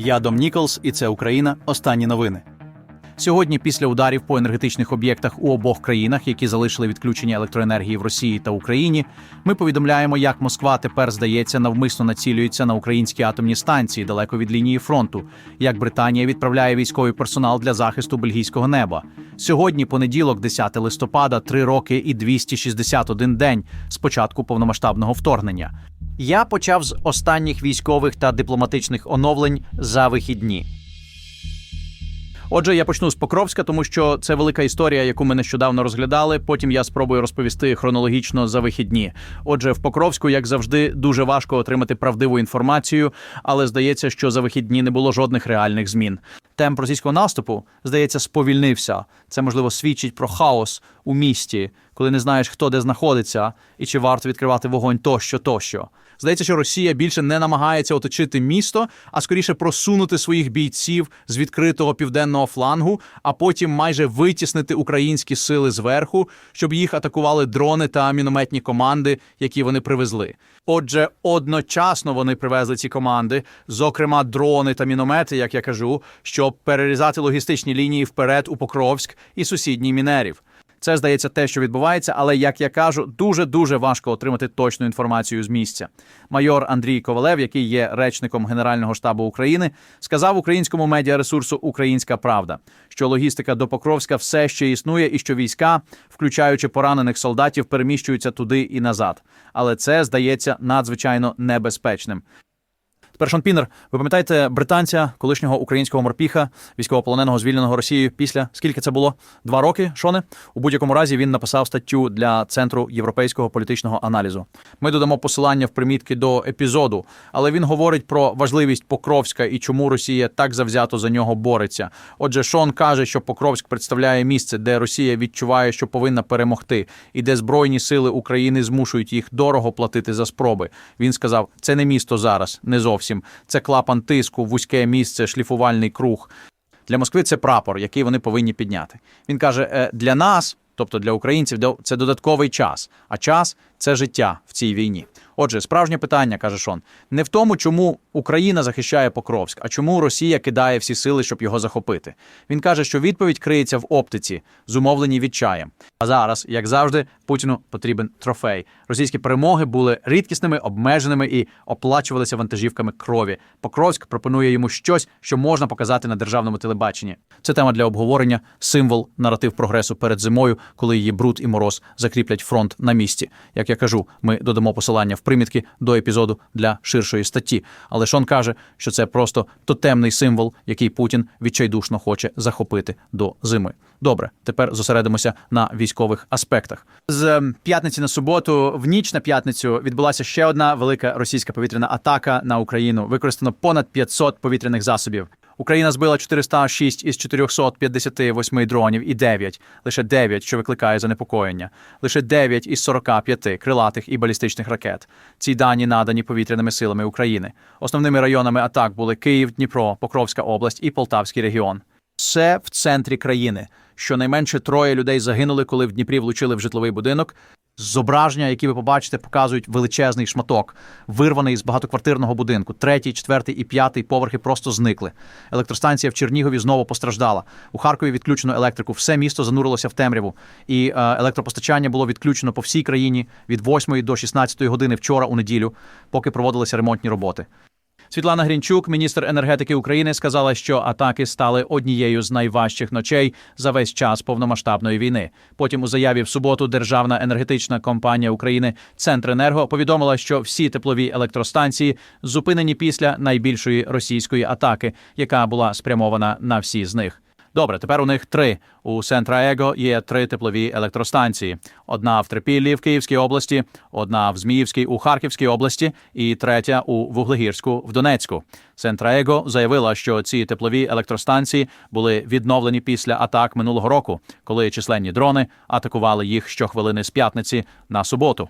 Я Дом Ніколс, і це Україна. Останні новини. Сьогодні, після ударів по енергетичних об'єктах у обох країнах, які залишили відключення електроенергії в Росії та Україні, ми повідомляємо, як Москва тепер здається навмисно націлюється на українські атомні станції далеко від лінії фронту, як Британія відправляє військовий персонал для захисту бельгійського неба. Сьогодні, понеділок, 10 листопада, три роки і 261 день з початку повномасштабного вторгнення. Я почав з останніх військових та дипломатичних оновлень за вихідні. Отже, я почну з Покровська, тому що це велика історія, яку ми нещодавно розглядали. Потім я спробую розповісти хронологічно за вихідні. Отже, в Покровську, як завжди, дуже важко отримати правдиву інформацію, але здається, що за вихідні не було жодних реальних змін. Темп російського наступу, здається, сповільнився. Це можливо свідчить про хаос у місті, коли не знаєш, хто де знаходиться, і чи варто відкривати вогонь тощо, тощо. Здається, що Росія більше не намагається оточити місто, а скоріше просунути своїх бійців з відкритого південного флангу, а потім майже витіснити українські сили зверху, щоб їх атакували дрони та мінометні команди, які вони привезли. Отже, одночасно вони привезли ці команди, зокрема дрони та міномети, як я кажу, щоб перерізати логістичні лінії вперед у Покровськ і сусідній Мінерів. Це здається те, що відбувається, але як я кажу, дуже дуже важко отримати точну інформацію з місця. Майор Андрій Ковалев, який є речником Генерального штабу України, сказав українському медіаресурсу Українська Правда, що логістика до Покровська все ще існує, і що війська, включаючи поранених солдатів, переміщуються туди і назад. Але це здається надзвичайно небезпечним. Тепер Шон Пінер, ви пам'ятаєте британця, колишнього українського морпіха, військовополоненого звільненого Росією після скільки це було? Два роки, Шоне? У будь-якому разі він написав статтю для центру європейського політичного аналізу. Ми додамо посилання в примітки до епізоду, але він говорить про важливість Покровська і чому Росія так завзято за нього бореться. Отже, Шон каже, що Покровськ представляє місце, де Росія відчуває, що повинна перемогти, і де збройні сили України змушують їх дорого платити за спроби. Він сказав: це не місто зараз, не зовсім. Це клапан тиску, вузьке місце, шліфувальний круг. Для Москви це прапор, який вони повинні підняти. Він каже: «Е, для нас, тобто для українців, це додатковий час, а час це життя в цій війні. Отже, справжнє питання, каже Шон, не в тому, чому Україна захищає Покровськ, а чому Росія кидає всі сили, щоб його захопити. Він каже, що відповідь криється в оптиці, зумовленій відчаєм. А зараз, як завжди, Путіну потрібен трофей. Російські перемоги були рідкісними, обмеженими і оплачувалися вантажівками крові. Покровськ пропонує йому щось, що можна показати на державному телебаченні. Це тема для обговорення, символ, наратив прогресу перед зимою, коли її бруд і мороз закріплять фронт на місці. Як я кажу, ми додамо посилання в примітки до епізоду для ширшої статті. Але Шон каже, що це просто тотемний символ, який Путін відчайдушно хоче захопити до зими. Добре, тепер зосередимося на військових аспектах. З ем, п'ятниці на суботу, в ніч на п'ятницю, відбулася ще одна велика російська повітряна атака на Україну. Використано понад 500 повітряних засобів. Україна збила 406 із 458 дронів і 9, лише 9, що викликає занепокоєння, лише 9 із 45 крилатих і балістичних ракет. Ці дані надані повітряними силами України. Основними районами атак були Київ, Дніпро, Покровська область і Полтавський регіон. Все в центрі країни. Щонайменше троє людей загинули, коли в Дніпрі влучили в житловий будинок. Зображення, які ви побачите, показують величезний шматок, вирваний з багатоквартирного будинку. Третій, четвертий і п'ятий поверхи просто зникли. Електростанція в Чернігові знову постраждала. У Харкові відключено електрику. Все місто занурилося в темряву. І е, електропостачання було відключено по всій країні від 8 до 16 години вчора у неділю, поки проводилися ремонтні роботи. Світлана Грінчук, міністр енергетики України, сказала, що атаки стали однією з найважчих ночей за весь час повномасштабної війни. Потім у заяві в суботу Державна енергетична компанія України Центренерго повідомила, що всі теплові електростанції зупинені після найбільшої російської атаки, яка була спрямована на всі з них. Добре, тепер у них три. У Центраего є три теплові електростанції: одна в Трипіллі в Київській області, одна в Зміївській у Харківській області, і третя у Вуглегірську в Донецьку. Центраего заявила, що ці теплові електростанції були відновлені після атак минулого року, коли численні дрони атакували їх щохвилини з п'ятниці на суботу.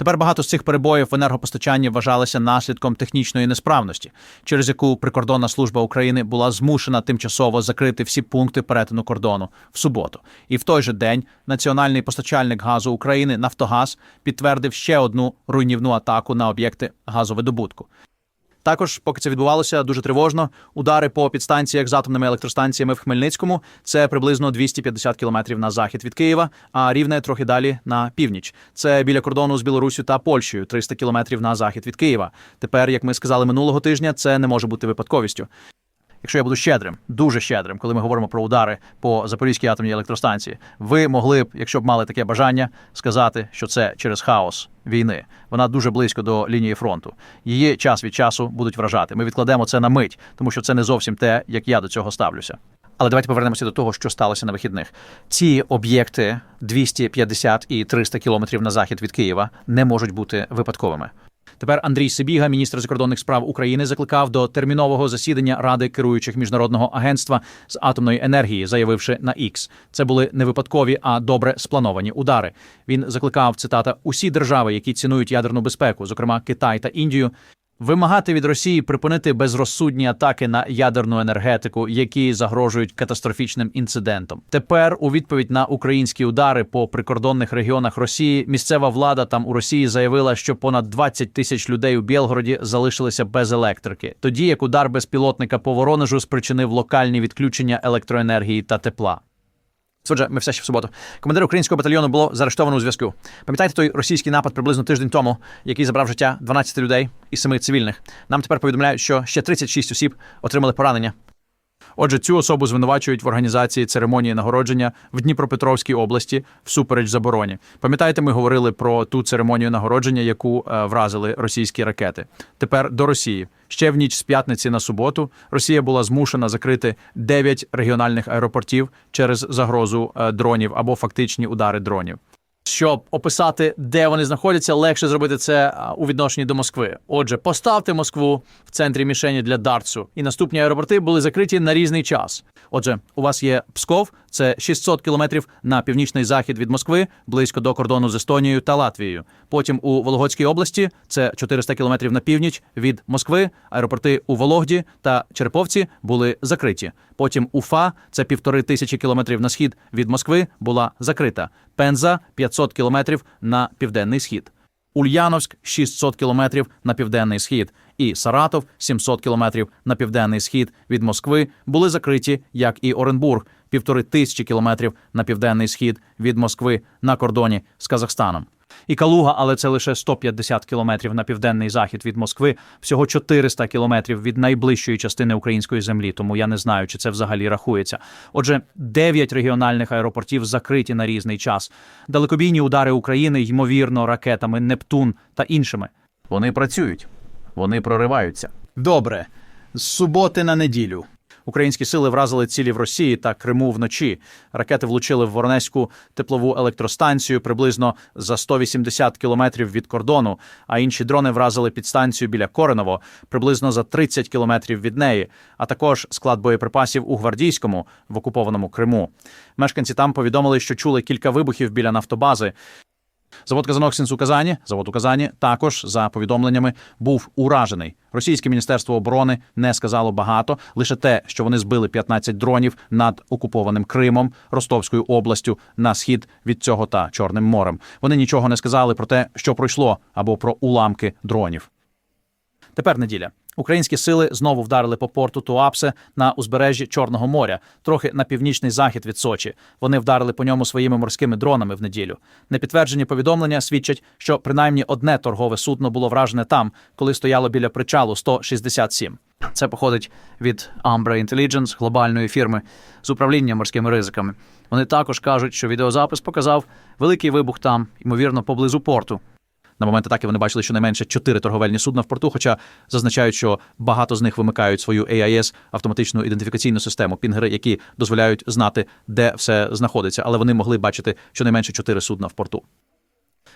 Тепер багато з цих перебоїв в енергопостачанні вважалися наслідком технічної несправності, через яку прикордонна служба України була змушена тимчасово закрити всі пункти перетину кордону в суботу. І в той же день національний постачальник газу України Нафтогаз підтвердив ще одну руйнівну атаку на об'єкти газовидобутку. Також, поки це відбувалося, дуже тривожно. Удари по підстанціях з атомними електростанціями в Хмельницькому це приблизно 250 кілометрів на захід від Києва, а рівне трохи далі на північ. Це біля кордону з Білорусю та Польщею, 300 кілометрів на захід від Києва. Тепер, як ми сказали минулого тижня, це не може бути випадковістю. Якщо я буду щедрим, дуже щедрим, коли ми говоримо про удари по Запорізькій атомній електростанції, ви могли б, якщо б мали таке бажання, сказати, що це через хаос війни. Вона дуже близько до лінії фронту. Її час від часу будуть вражати. Ми відкладемо це на мить, тому що це не зовсім те, як я до цього ставлюся. Але давайте повернемося до того, що сталося на вихідних. Ці об'єкти 250 і 300 кілометрів на захід від Києва не можуть бути випадковими. Тепер Андрій Сибіга, міністр закордонних справ України, закликав до термінового засідання ради керуючих міжнародного агентства з атомної енергії, заявивши на X. Це були не випадкові, а добре сплановані удари. Він закликав цитата усі держави, які цінують ядерну безпеку, зокрема Китай та Індію. Вимагати від Росії припинити безрозсудні атаки на ядерну енергетику, які загрожують катастрофічним інцидентом. Тепер, у відповідь на українські удари по прикордонних регіонах Росії, місцева влада там у Росії заявила, що понад 20 тисяч людей у Білгороді залишилися без електрики, тоді як удар безпілотника по Воронежу спричинив локальні відключення електроенергії та тепла. Отже, ми все ще в суботу. Командир українського батальйону було заарештовано у зв'язку. Пам'ятаєте той російський напад приблизно тиждень тому, який забрав життя 12 людей і 7 цивільних. Нам тепер повідомляють, що ще 36 осіб отримали поранення. Отже, цю особу звинувачують в організації церемонії нагородження в Дніпропетровській області всупереч забороні. Пам'ятаєте, ми говорили про ту церемонію нагородження, яку е, вразили російські ракети. Тепер до Росії. Ще в ніч з п'ятниці на суботу Росія була змушена закрити 9 регіональних аеропортів через загрозу е, дронів або фактичні удари дронів. Щоб описати, де вони знаходяться, легше зробити це у відношенні до Москви. Отже, поставте Москву в центрі мішені для Дартсу, і наступні аеропорти були закриті на різний час. Отже, у вас є Псков, це 600 кілометрів на північний захід від Москви, близько до кордону з Естонією та Латвією. Потім у Вологодській області це 400 кілометрів на північ від Москви. Аеропорти у Вологді та Череповці були закриті. Потім Уфа, це півтори тисячі кілометрів на схід від Москви, була закрита. Пенза 500 кілометрів на південний схід. Ульяновськ 600 кілометрів на південний схід, і Саратов 700 кілометрів на південний схід від Москви були закриті, як і Оренбург, півтори тисячі кілометрів на південний схід від Москви на кордоні з Казахстаном. І Калуга, але це лише 150 кілометрів на південний захід від Москви, всього 400 кілометрів від найближчої частини української землі. Тому я не знаю, чи це взагалі рахується. Отже, 9 регіональних аеропортів закриті на різний час. Далекобійні удари України, ймовірно, ракетами Нептун та іншими. Вони працюють, вони прориваються. Добре, з суботи на неділю. Українські сили вразили цілі в Росії та Криму вночі. Ракети влучили в Воронезьку теплову електростанцію приблизно за 180 кілометрів від кордону. А інші дрони вразили підстанцію біля Кореново приблизно за 30 кілометрів від неї, а також склад боєприпасів у Гвардійському в окупованому Криму. Мешканці там повідомили, що чули кілька вибухів біля нафтобази. Завод Казаноксінс у Казані, завод у Казані, також за повідомленнями був уражений. Російське міністерство оборони не сказало багато, лише те, що вони збили 15 дронів над окупованим Кримом, Ростовською областю на схід від цього та Чорним морем. Вони нічого не сказали про те, що пройшло, або про уламки дронів. Тепер неділя. Українські сили знову вдарили по порту Туапсе на узбережжі Чорного моря, трохи на північний захід від Сочі. Вони вдарили по ньому своїми морськими дронами в неділю. Непідтверджені повідомлення свідчать, що принаймні одне торгове судно було вражене там, коли стояло біля причалу 167. Це походить від Umbra Intelligence, глобальної фірми з управління морськими ризиками. Вони також кажуть, що відеозапис показав великий вибух там, ймовірно, поблизу порту. На момент атаки вони бачили щонайменше чотири торговельні судна в порту, хоча зазначають, що багато з них вимикають свою AIS, автоматичну ідентифікаційну систему, пінгери, які дозволяють знати, де все знаходиться, але вони могли бачити щонайменше чотири судна в порту.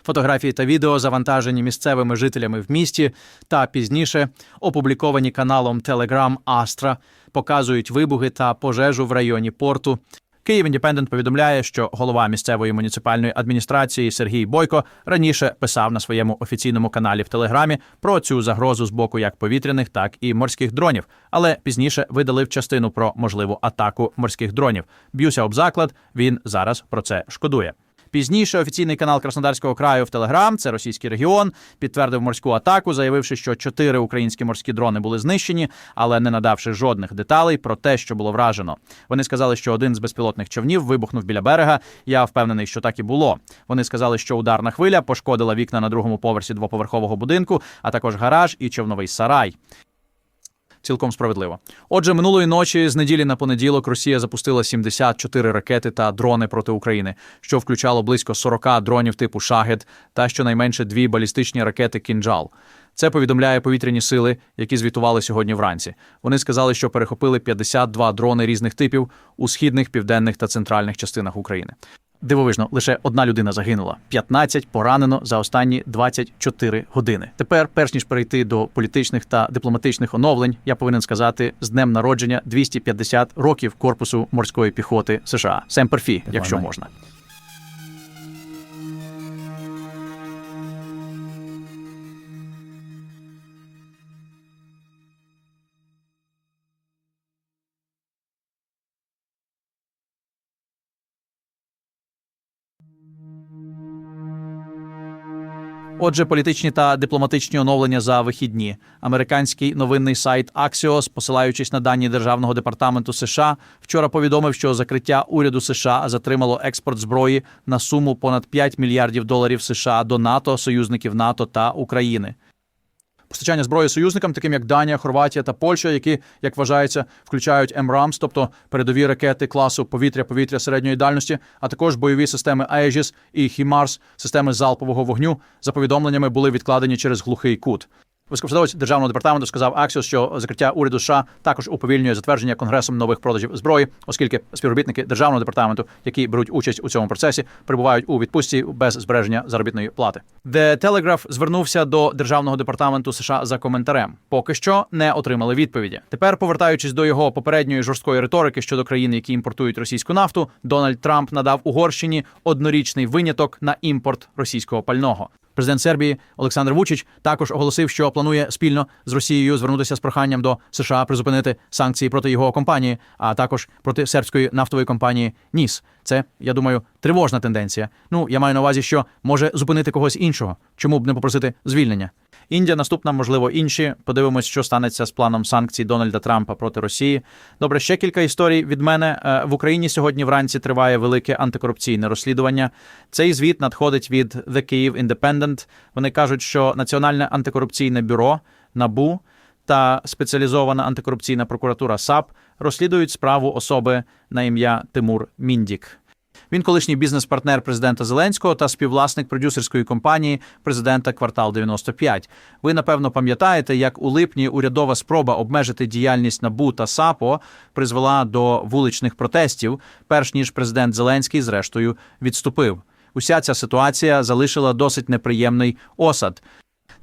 Фотографії та відео завантажені місцевими жителями в місті та пізніше опубліковані каналом Telegram Astra, показують вибухи та пожежу в районі порту. Київ Індепендент повідомляє, що голова місцевої муніципальної адміністрації Сергій Бойко раніше писав на своєму офіційному каналі в Телеграмі про цю загрозу з боку як повітряних, так і морських дронів, але пізніше видалив частину про можливу атаку морських дронів. Б'юся об заклад. Він зараз про це шкодує. Пізніше офіційний канал Краснодарського краю в Телеграм, це російський регіон, підтвердив морську атаку, заявивши, що чотири українські морські дрони були знищені, але не надавши жодних деталей про те, що було вражено. Вони сказали, що один з безпілотних човнів вибухнув біля берега. Я впевнений, що так і було. Вони сказали, що ударна хвиля пошкодила вікна на другому поверсі двоповерхового будинку, а також гараж і човновий сарай. Цілком справедливо. Отже, минулої ночі з неділі на понеділок Росія запустила 74 ракети та дрони проти України, що включало близько 40 дронів типу Шагед та щонайменше дві балістичні ракети Кінджал. Це повідомляє повітряні сили, які звітували сьогодні вранці. Вони сказали, що перехопили 52 дрони різних типів у східних, південних та центральних частинах України. Дивовижно, лише одна людина загинула, 15 поранено за останні 24 години. Тепер, перш ніж перейти до політичних та дипломатичних оновлень, я повинен сказати з днем народження 250 років корпусу морської піхоти США. Семперфі, якщо можна. Отже, політичні та дипломатичні оновлення за вихідні. Американський новинний сайт Axios, посилаючись на дані Державного департаменту США, вчора повідомив, що закриття уряду США затримало експорт зброї на суму понад 5 мільярдів доларів США до НАТО, союзників НАТО та України. Постачання зброї союзникам, таким як Данія, Хорватія та Польща, які, як вважається, включають МРАМС, тобто передові ракети класу повітря-повітря середньої дальності, а також бойові системи Aegis і HIMARS, системи залпового вогню, за повідомленнями були відкладені через глухий кут. Високопосадовець державного департаменту сказав Аксіос, що закриття уряду США також уповільнює затвердження конгресом нових продажів зброї, оскільки співробітники державного департаменту, які беруть участь у цьому процесі, перебувають у відпустці без збереження заробітної плати. The Telegraph звернувся до державного департаменту США за коментарем. Поки що не отримали відповіді. Тепер, повертаючись до його попередньої жорсткої риторики щодо країн, які імпортують російську нафту, Дональд Трамп надав Угорщині однорічний виняток на імпорт російського пального. Президент Сербії Олександр Вучич також оголосив, що планує спільно з Росією звернутися з проханням до США призупинити санкції проти його компанії, а також проти сербської нафтової компанії Ніс. Це, я думаю, тривожна тенденція. Ну я маю на увазі, що може зупинити когось іншого. Чому б не попросити звільнення? Індія наступна, можливо, інші. Подивимось, що станеться з планом санкцій Дональда Трампа проти Росії. Добре, ще кілька історій від мене. Е, В Україні сьогодні вранці триває велике антикорупційне розслідування. Цей звіт надходить від The Kyiv Independent. Вони кажуть, що Національне антикорупційне бюро НАБУ та спеціалізована антикорупційна прокуратура САП розслідують справу особи на ім'я Тимур Міндік. Він колишній бізнес-партнер президента Зеленського та співвласник продюсерської компанії президента Квартал 95 Ви напевно пам'ятаєте, як у липні урядова спроба обмежити діяльність НАБУ та САПО призвела до вуличних протестів, перш ніж президент Зеленський, зрештою, відступив. Уся ця ситуація залишила досить неприємний осад.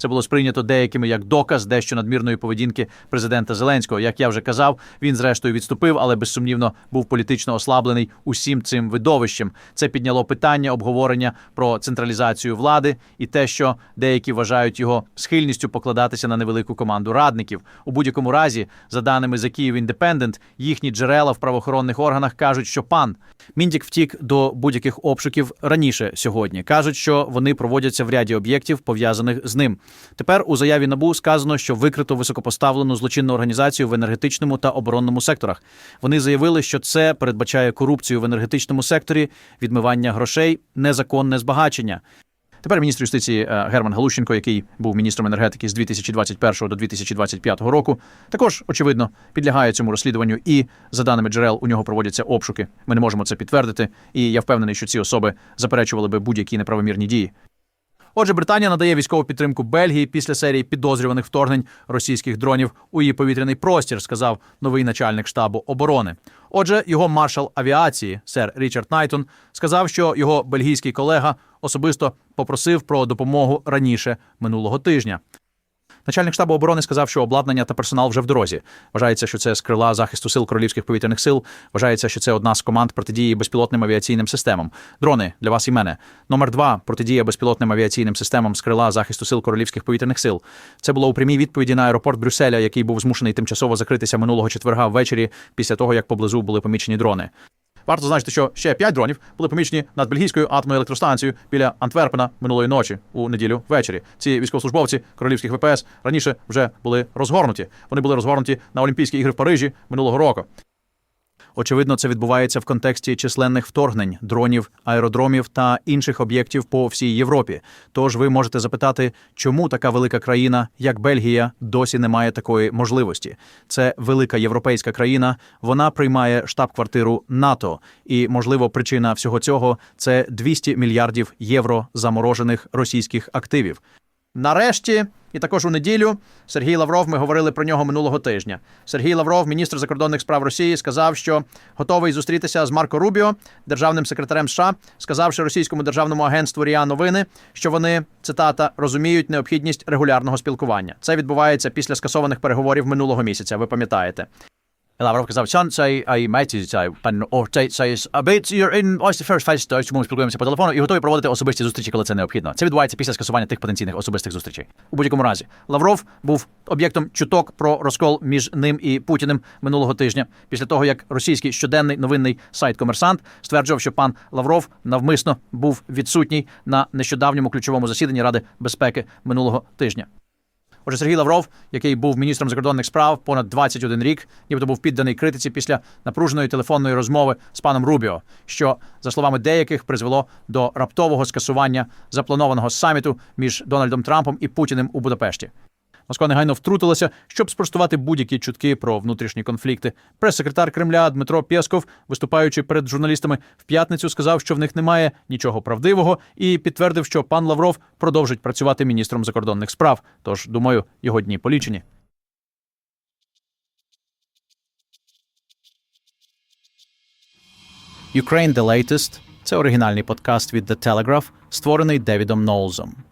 Це було сприйнято деякими як доказ дещо надмірної поведінки президента Зеленського. Як я вже казав, він зрештою відступив, але безсумнівно був політично ослаблений усім цим видовищем. Це підняло питання обговорення про централізацію влади і те, що деякі вважають його схильністю покладатися на невелику команду радників. У будь-якому разі, за даними за Київ Індепендент, їхні джерела в правоохоронних органах кажуть, що пан Міндік втік до будь-яких обшуків раніше сьогодні. кажуть, що вони проводяться в ряді об'єктів пов'язаних з ним. Тепер у заяві набу сказано, що викрито високопоставлену злочинну організацію в енергетичному та оборонному секторах. Вони заявили, що це передбачає корупцію в енергетичному секторі, відмивання грошей, незаконне збагачення. Тепер міністр юстиції е, Герман Галущенко, який був міністром енергетики з 2021 до 2025 року, також очевидно підлягає цьому розслідуванню. І за даними джерел у нього проводяться обшуки. Ми не можемо це підтвердити. І я впевнений, що ці особи заперечували би будь-які неправомірні дії. Отже, Британія надає військову підтримку Бельгії після серії підозрюваних вторгнень російських дронів у її повітряний простір, сказав новий начальник штабу оборони. Отже, його маршал авіації, сер Річард Найтон, сказав, що його бельгійський колега особисто попросив про допомогу раніше минулого тижня. Начальник штабу оборони сказав, що обладнання та персонал вже в дорозі. Вважається, що це з крила захисту сил королівських повітряних сил. Вважається, що це одна з команд протидії безпілотним авіаційним системам. Дрони для вас і мене. Номер два протидія безпілотним авіаційним системам з крила захисту сил королівських повітряних сил. Це було у прямій відповіді на аеропорт Брюсселя, який був змушений тимчасово закритися минулого четверга ввечері після того, як поблизу були помічені дрони. Варто зазначити, що ще п'ять дронів були помічені над бельгійською атомною електростанцією біля Антверпена минулої ночі у неділю ввечері. Ці військовослужбовці королівських ВПС раніше вже були розгорнуті. Вони були розгорнуті на Олімпійські ігри в Парижі минулого року. Очевидно, це відбувається в контексті численних вторгнень, дронів, аеродромів та інших об'єктів по всій Європі. Тож ви можете запитати, чому така велика країна, як Бельгія, досі не має такої можливості. Це велика європейська країна. Вона приймає штаб-квартиру НАТО, і можливо, причина всього цього це 200 мільярдів євро заморожених російських активів. Нарешті, і також у неділю, Сергій Лавров, ми говорили про нього минулого тижня. Сергій Лавров, міністр закордонних справ Росії, сказав, що готовий зустрітися з Марко Рубіо, державним секретарем США, сказавши російському державному агентству Ріа Новини, що вони цитата розуміють необхідність регулярного спілкування. Це відбувається після скасованих переговорів минулого місяця. Ви пам'ятаєте. Лавров казав, сон цей ай меті цей пан Ортей цей абит you're in the first face, чому ми спілкуємося по телефону і готові проводити особисті зустрічі, коли це необхідно. Це відбувається після скасування тих потенційних особистих зустрічей. У будь-якому разі, Лавров був об'єктом чуток про розкол між ним і Путіним минулого тижня, після того як російський щоденний новинний сайт Комерсант стверджував, що пан Лавров навмисно був відсутній на нещодавньому ключовому засіданні Ради безпеки минулого тижня. Отже, Сергій Лавров, який був міністром закордонних справ понад 21 рік, нібито був підданий критиці після напруженої телефонної розмови з паном Рубіо, що, за словами деяких, призвело до раптового скасування запланованого саміту між Дональдом Трампом і Путіним у Будапешті. Москва негайно втрутилася, щоб спростувати будь-які чутки про внутрішні конфлікти. Прес-секретар Кремля Дмитро Пєсков, виступаючи перед журналістами в п'ятницю, сказав, що в них немає нічого правдивого, і підтвердив, що пан Лавров продовжить працювати міністром закордонних справ. Тож, думаю, його дні полічені. Ukraine The Latest – це оригінальний подкаст від The Telegraph, створений Девідом Ноулзом.